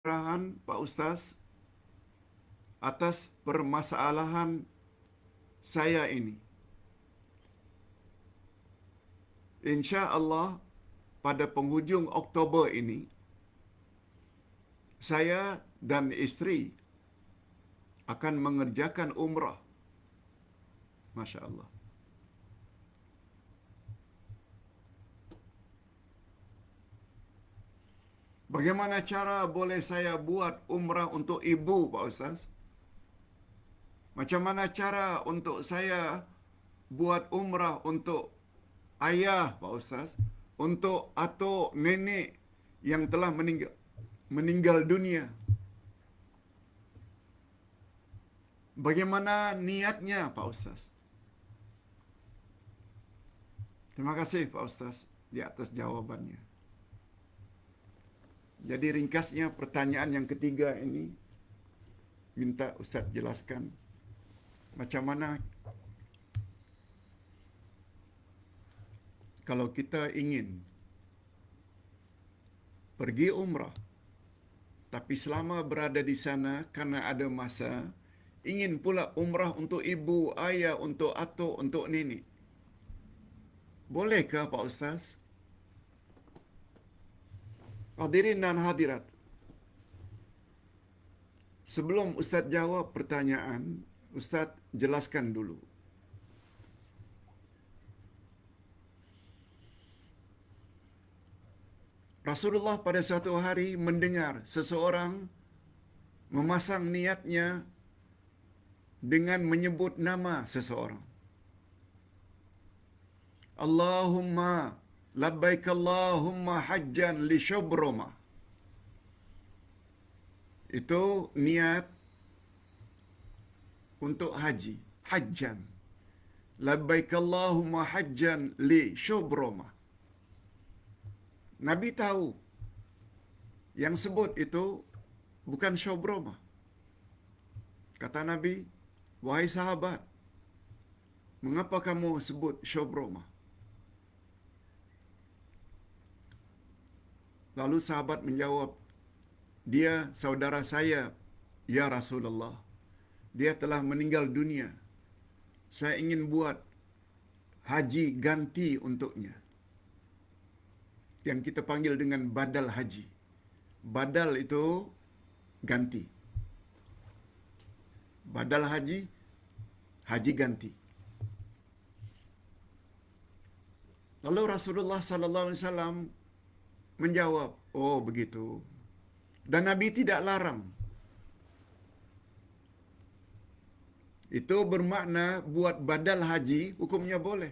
Arahan Pak Ustaz atas permasalahan saya ini. Insya Allah pada penghujung Oktober ini saya dan isteri akan mengerjakan umrah. Masya Bagaimana cara boleh saya buat umrah untuk ibu, Pak Ustaz? Macam mana cara untuk saya buat umrah untuk ayah, Pak Ustaz? Untuk atuk nenek yang telah meninggal meninggal dunia. Bagaimana niatnya, Pak Ustaz? Terima kasih, Pak Ustaz, di atas jawabannya. Jadi ringkasnya pertanyaan yang ketiga ini minta Ustaz jelaskan macam mana kalau kita ingin pergi umrah tapi selama berada di sana karena ada masa ingin pula umrah untuk ibu, ayah, untuk atuk, untuk nenek. Bolehkah Pak Ustaz? Hadirin dan hadirat. Sebelum Ustaz jawab pertanyaan, Ustaz jelaskan dulu. Rasulullah pada suatu hari mendengar seseorang memasang niatnya dengan menyebut nama seseorang. Allahumma labbaik Allahumma hajjan li. Itu niat untuk haji, hajjan. Labbaik Allahumma hajjan li syubruma. Nabi tahu yang sebut itu bukan syubruma. Kata Nabi, wahai sahabat, mengapa kamu sebut syubruma? Lalu sahabat menjawab, dia saudara saya, ya Rasulullah. Dia telah meninggal dunia. Saya ingin buat haji ganti untuknya. Yang kita panggil dengan badal haji. Badal itu ganti. Badal haji, haji ganti. Lalu Rasulullah sallallahu alaihi wasallam menjawab, "Oh, begitu." Dan Nabi tidak larang. Itu bermakna buat badal haji hukumnya boleh.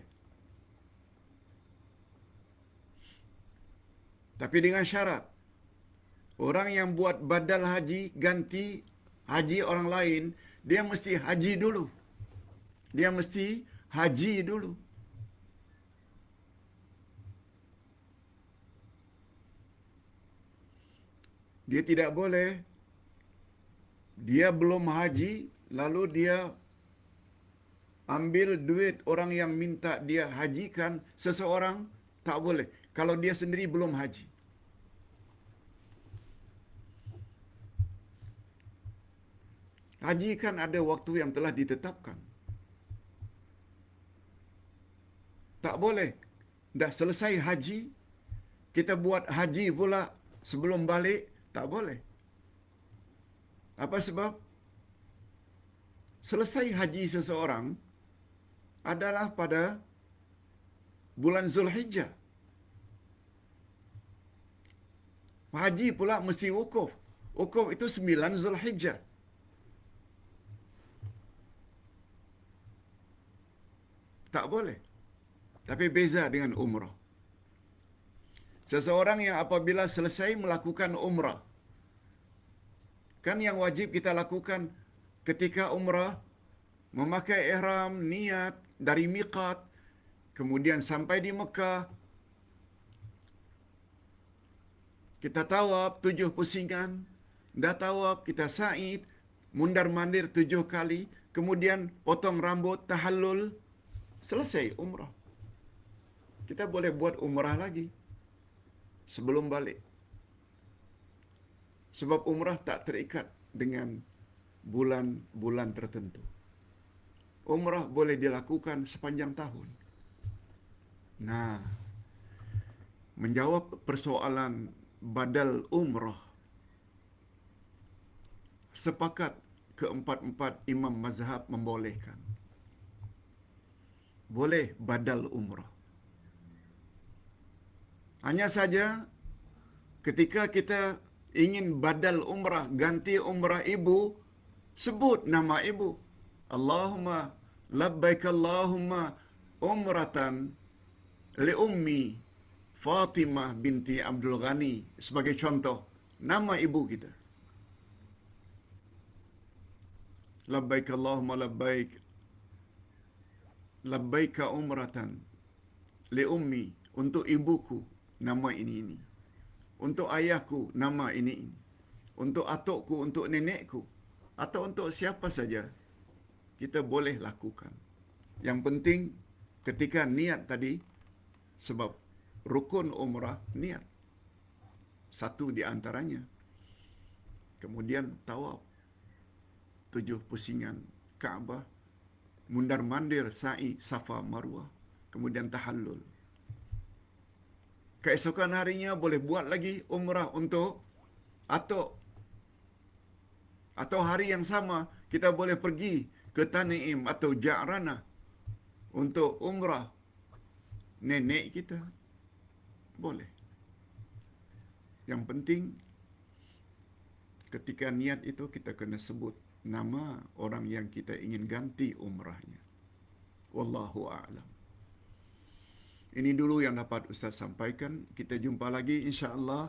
Tapi dengan syarat. Orang yang buat badal haji ganti haji orang lain, dia mesti haji dulu. Dia mesti haji dulu. Dia tidak boleh dia belum haji lalu dia ambil duit orang yang minta dia hajikan seseorang tak boleh kalau dia sendiri belum haji. Haji kan ada waktu yang telah ditetapkan. Tak boleh. Dah selesai haji, kita buat haji pula sebelum balik, tak boleh. Apa sebab? Selesai haji seseorang adalah pada bulan Zulhijjah. Haji pula mesti wukuf. Wukuf itu sembilan Zulhijjah. Tak boleh. Tapi beza dengan umrah. Seseorang yang apabila selesai melakukan umrah. Kan yang wajib kita lakukan ketika umrah. Memakai ihram, niat dari miqat. Kemudian sampai di Mekah. Kita tawab tujuh pusingan. Dah tawab, kita sa'id. Mundar mandir tujuh kali. Kemudian potong rambut, tahallul. Selesai umrah. Kita boleh buat umrah lagi sebelum balik. Sebab umrah tak terikat dengan bulan-bulan tertentu. Umrah boleh dilakukan sepanjang tahun. Nah, menjawab persoalan badal umrah sepakat keempat-empat imam mazhab membolehkan. Boleh badal umrah. Hanya saja ketika kita ingin badal umrah, ganti umrah ibu, sebut nama ibu. Allahumma labbaik Allahumma umratan li ummi Fatimah binti Abdul Ghani sebagai contoh nama ibu kita. Labbaik Allahumma labbaik labbaika umratan li ummi untuk ibuku nama ini ini. Untuk ayahku nama ini ini. Untuk atukku, untuk nenekku atau untuk siapa saja kita boleh lakukan. Yang penting ketika niat tadi sebab rukun umrah niat. Satu di antaranya. Kemudian tawaf. Tujuh pusingan Kaabah. Mundar mandir sa'i safa marwah. Kemudian tahallul. Keesokan harinya boleh buat lagi umrah untuk atau atau hari yang sama kita boleh pergi ke Tanaim atau Ja'rana untuk umrah nenek kita boleh. Yang penting ketika niat itu kita kena sebut nama orang yang kita ingin ganti umrahnya. Wallahu a'lam. Ini dulu yang dapat Ustaz sampaikan. Kita jumpa lagi insya-Allah